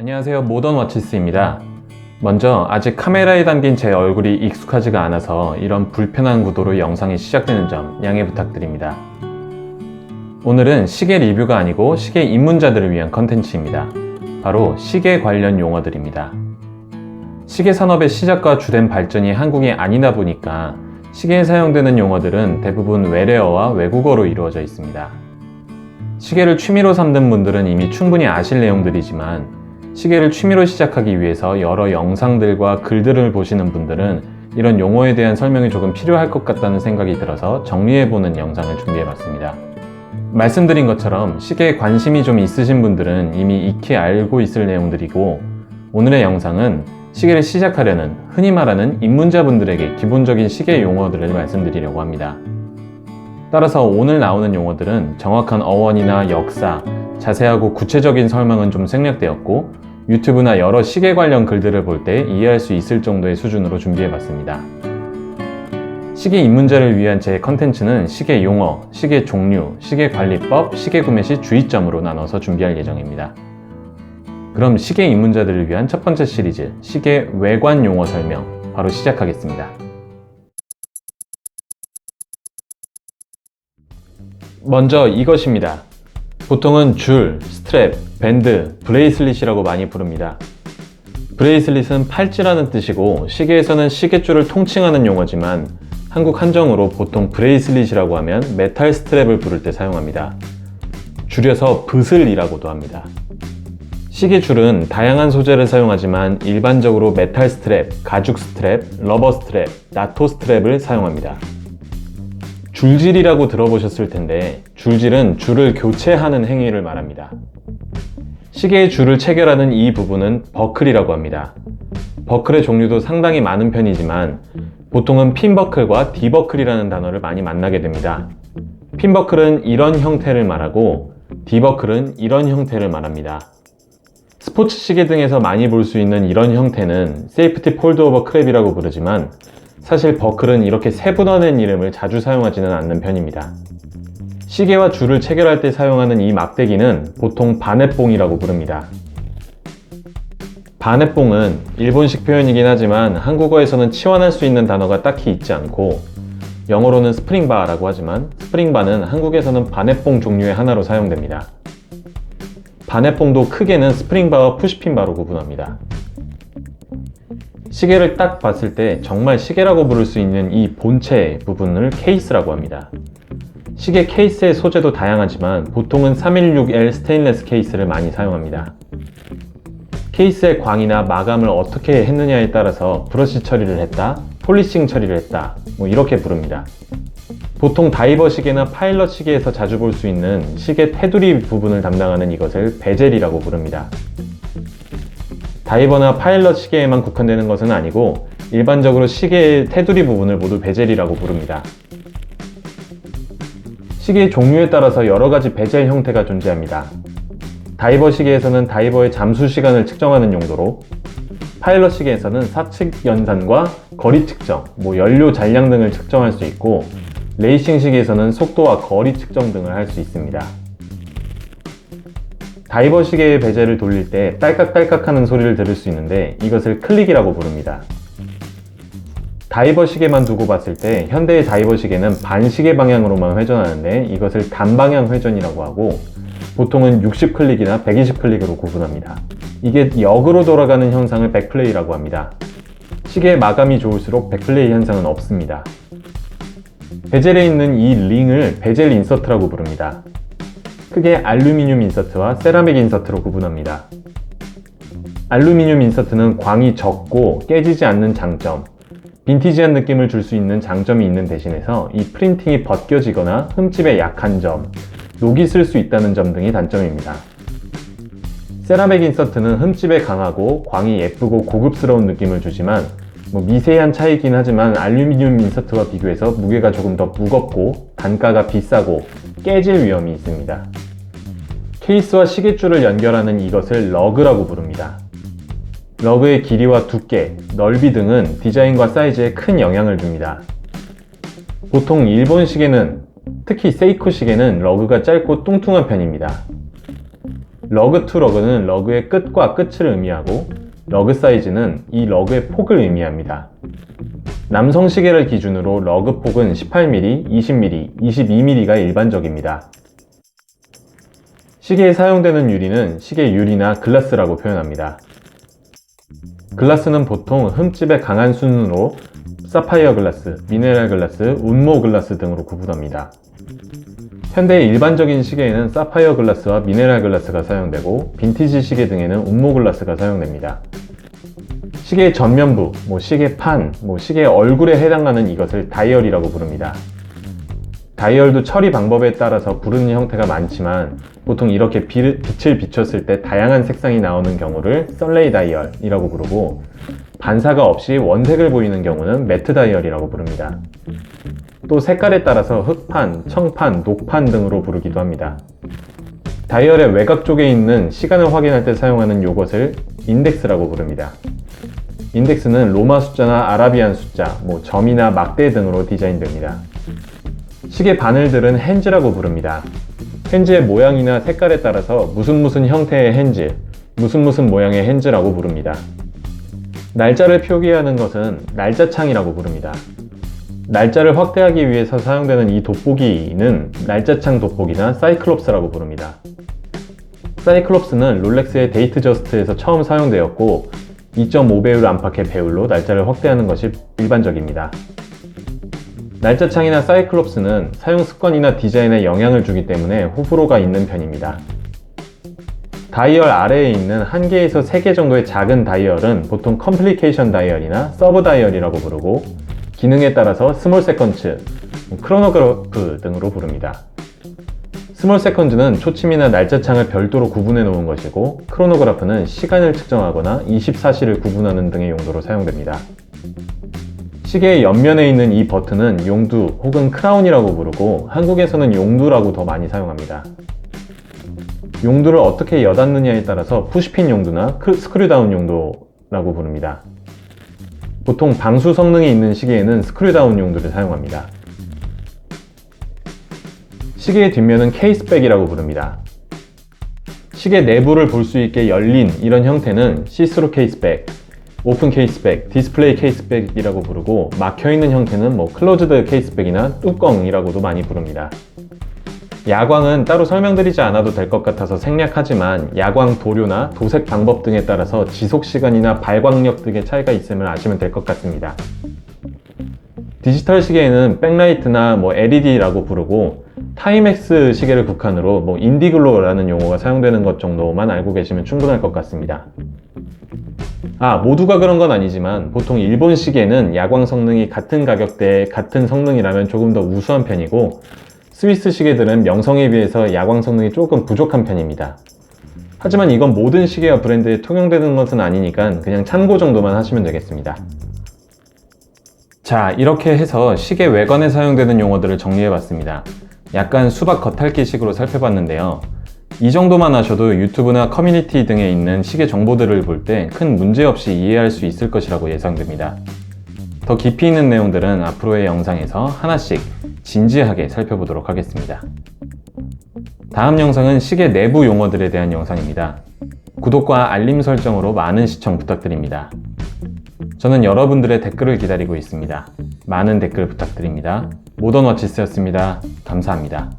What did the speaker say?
안녕하세요. 모던 워치스입니다. 먼저 아직 카메라에 담긴 제 얼굴이 익숙하지가 않아서 이런 불편한 구도로 영상이 시작되는 점 양해 부탁드립니다. 오늘은 시계 리뷰가 아니고 시계 입문자들을 위한 컨텐츠입니다. 바로 시계 관련 용어들입니다. 시계 산업의 시작과 주된 발전이 한국이 아니다 보니까 시계에 사용되는 용어들은 대부분 외래어와 외국어로 이루어져 있습니다. 시계를 취미로 삼는 분들은 이미 충분히 아실 내용들이지만 시계를 취미로 시작하기 위해서 여러 영상들과 글들을 보시는 분들은 이런 용어에 대한 설명이 조금 필요할 것 같다는 생각이 들어서 정리해보는 영상을 준비해봤습니다. 말씀드린 것처럼 시계에 관심이 좀 있으신 분들은 이미 익히 알고 있을 내용들이고 오늘의 영상은 시계를 시작하려는 흔히 말하는 입문자분들에게 기본적인 시계 용어들을 말씀드리려고 합니다. 따라서 오늘 나오는 용어들은 정확한 어원이나 역사, 자세하고 구체적인 설명은 좀 생략되었고 유튜브나 여러 시계 관련 글들을 볼 때 이해할 수 있을 정도의 수준으로 준비해봤습니다. 시계 입문자를 위한 제 컨텐츠는 시계 용어, 시계 종류, 시계 관리법, 시계 구매 시 주의점으로 나눠서 준비할 예정입니다. 그럼 시계 입문자들을 위한 첫 번째 시리즈, 시계 외관 용어 설명, 바로 시작하겠습니다. 먼저 이것입니다. 보통은 줄, 스트랩, 밴드, 브레이슬릿이라고 많이 부릅니다. 브레이슬릿은 팔찌라는 뜻이고 시계에서는 시계줄을 통칭하는 용어지만 한국 한정으로 보통 브레이슬릿이라고 하면 메탈 스트랩을 부를 때 사용합니다. 줄여서 브슬이라고도 합니다. 시계줄은 다양한 소재를 사용하지만 일반적으로 메탈 스트랩, 가죽 스트랩, 러버 스트랩, 나토 스트랩을 사용합니다. 줄질이라고 들어보셨을 텐데 줄질은 줄을 교체하는 행위를 말합니다. 시계의 줄을 체결하는 이 부분은 버클이라고 합니다. 버클의 종류도 상당히 많은 편이지만 보통은 핀버클과 디버클이라는 단어를 많이 만나게 됩니다. 핀버클은 이런 형태를 말하고 디버클은 이런 형태를 말합니다. 스포츠 시계 등에서 많이 볼 수 있는 이런 형태는 세이프티 폴드 오버 크랩이라고 부르지만 사실 버클은 이렇게 세분화된 이름을 자주 사용하지는 않는 편입니다. 시계와 줄을 체결할 때 사용하는 이 막대기는 보통 바넷봉이라고 부릅니다. 바넷봉은 일본식 표현이긴 하지만 한국어에서는 치환할 수 있는 단어가 딱히 있지 않고 영어로는 스프링바라고 하지만 스프링바는 한국에서는 바넷봉 종류의 하나로 사용됩니다. 바넷봉도 크게는 스프링바와 푸시핀바로 구분합니다. 시계를 딱 봤을 때 정말 시계라고 부를 수 있는 이 본체 부분을 케이스라고 합니다. 시계 케이스의 소재도 다양하지만 보통은 316L 스테인레스 케이스를 많이 사용합니다. 케이스의 광이나 마감을 어떻게 했느냐에 따라서 브러쉬 처리를 했다, 폴리싱 처리를 했다, 뭐 이렇게 부릅니다. 보통 다이버 시계나 파일럿 시계에서 자주 볼 수 있는 시계 테두리 부분을 담당하는 이것을 베젤이라고 부릅니다. 다이버나 파일럿 시계에만 국한되는 것은 아니고 일반적으로 시계의 테두리 부분을 모두 베젤이라고 부릅니다. 시계의 종류에 따라서 여러 가지 베젤 형태가 존재합니다. 다이버 시계에서는 다이버의 잠수 시간을 측정하는 용도로 파일럿 시계에서는 사측 연산과 거리 측정, 뭐 연료 잔량 등을 측정할 수 있고 레이싱 시계에서는 속도와 거리 측정 등을 할 수 있습니다. 다이버 시계의 베젤을 돌릴 때 딸깍딸깍 하는 소리를 들을 수 있는데 이것을 클릭이라고 부릅니다. 다이버 시계만 두고 봤을 때 현대의 다이버 시계는 반시계 방향으로만 회전하는데 이것을 단방향 회전이라고 하고 보통은 60클릭이나 120클릭으로 구분합니다. 이게 역으로 돌아가는 현상을 백플레이라고 합니다. 시계의 마감이 좋을수록 백플레이 현상은 없습니다. 베젤에 있는 이 링을 베젤 인서트라고 부릅니다. 크게 알루미늄 인서트와 세라믹 인서트로 구분합니다. 알루미늄 인서트는 광이 적고 깨지지 않는 장점, 빈티지한 느낌을 줄 수 있는 장점이 있는 대신에서 이 프린팅이 벗겨지거나 흠집에 약한 점, 녹이 쓸 수 있다는 점 등이 단점입니다. 세라믹 인서트는 흠집에 강하고 광이 예쁘고 고급스러운 느낌을 주지만 뭐 미세한 차이긴 하지만 알루미늄 인서트와 비교해서 무게가 조금 더 무겁고 단가가 비싸고 깨질 위험이 있습니다. 케이스와 시계줄을 연결하는 이것을 러그라고 부릅니다. 러그의 길이와 두께, 넓이 등은 디자인과 사이즈에 큰 영향을 줍니다. 보통 일본 시계는 특히 세이코 시계는 러그가 짧고 뚱뚱한 편입니다. 러그 투 러그는 러그의 끝과 끝을 의미하고 러그 사이즈는 이 러그의 폭을 의미합니다. 남성 시계를 기준으로 러그 폭은 18mm, 20mm, 22mm가 일반적입니다. 시계에 사용되는 유리는 시계 유리나 글라스라고 표현합니다. 글라스는 보통 흠집의 강한 순으로 사파이어 글라스, 미네랄 글라스, 운모 글라스 등으로 구분합니다. 현대의 일반적인 시계에는 사파이어 글라스와 미네랄 글라스가 사용되고 빈티지 시계 등에는 운모 글라스가 사용됩니다. 시계의 전면부, 뭐 시계판, 뭐 시계의 얼굴에 해당하는 이것을 다이얼이라고 부릅니다. 다이얼도 처리 방법에 따라서 부르는 형태가 많지만 보통 이렇게 비- 빛을 비췄을 때 다양한 색상이 나오는 경우를 썰레이 다이얼이라고 부르고 반사가 없이 원색을 보이는 경우는 매트 다이얼이라고 부릅니다. 또 색깔에 따라서 흑판, 청판, 녹판 등으로 부르기도 합니다. 다이얼의 외곽 쪽에 있는 시간을 확인할 때 사용하는 요것을 인덱스라고 부릅니다. 인덱스는 로마 숫자나 아라비안 숫자, 뭐 점이나 막대 등으로 디자인됩니다. 시계 바늘들은 핸즈라고 부릅니다. 핸즈의 모양이나 색깔에 따라서 무슨 무슨 형태의 핸즈, 무슨 무슨 모양의 핸즈라고 부릅니다. 날짜를 표기하는 것은 날짜창이라고 부릅니다. 날짜를 확대하기 위해서 사용되는 이 돋보기는 날짜창 돋보기나 사이클롭스라고 부릅니다. 사이클롭스는 롤렉스의 데이트 저스트에서 처음 사용되었고 2.5배율 안팎의 배율로 날짜를 확대하는 것이 일반적입니다. 날짜창이나 사이클롭스는 사용 습관이나 디자인에 영향을 주기 때문에 호불호가 있는 편입니다. 다이얼 아래에 있는 1개에서 3개 정도의 작은 다이얼은 보통 컴플리케이션 다이얼이나 서브 다이얼이라고 부르고 기능에 따라서 스몰 세컨츠, 크로노그래프 등으로 부릅니다. 스몰 세컨즈는 초침이나 날짜창을 별도로 구분해 놓은 것이고 크로노그래프는 시간을 측정하거나 24시를 구분하는 등의 용도로 사용됩니다. 시계의 옆면에 있는 이 버튼은 용두 혹은 크라운이라고 부르고 한국에서는 용두라고 더 많이 사용합니다. 용두를 어떻게 여닫느냐에 따라서 푸시핀 용두나 크- 스크류다운 용도라고 부릅니다. 보통 방수 성능이 있는 시계에는 스크류다운 용도를 사용합니다. 시계의 뒷면은 케이스백이라고 부릅니다. 시계 내부를 볼 수 있게 열린 이런 형태는 시스루 케이스백, 오픈 케이스백, 디스플레이 케이스백이라고 부르고 막혀있는 형태는 뭐 클로즈드 케이스백이나 뚜껑이라고도 많이 부릅니다. 야광은 따로 설명드리지 않아도 될 것 같아서 생략하지만 야광 도료나 도색 방법 등에 따라서 지속 시간이나 발광력 등의 차이가 있음을 아시면 될 것 같습니다. 디지털 시계에는 백라이트나 뭐 LED라고 부르고 타이맥스 시계를 국한으로 뭐 인디글로라는 용어가 사용되는 것 정도만 알고 계시면 충분할 것 같습니다. 아, 모두가 그런 건 아니지만 보통 일본 시계는 야광 성능이 같은 가격대에 같은 성능이라면 조금 더 우수한 편이고 스위스 시계들은 명성에 비해서 야광 성능이 조금 부족한 편입니다. 하지만 이건 모든 시계와 브랜드에 통용되는 것은 아니니까 그냥 참고 정도만 하시면 되겠습니다. 자, 이렇게 해서 시계 외관에 사용되는 용어들을 정리해봤습니다. 약간 수박 겉핥기식으로 살펴봤는데요. 이 정도만 하셔도 유튜브나 커뮤니티 등에 있는 시계 정보들을 볼 때 큰 문제 없이 이해할 수 있을 것이라고 예상됩니다. 더 깊이 있는 내용들은 앞으로의 영상에서 하나씩 진지하게 살펴보도록 하겠습니다. 다음 영상은 시계 내부 용어들에 대한 영상입니다. 구독과 알림 설정으로 많은 시청 부탁드립니다. 저는 여러분들의 댓글을 기다리고 있습니다. 많은 댓글 부탁드립니다. 모던 워치스였습니다. 감사합니다.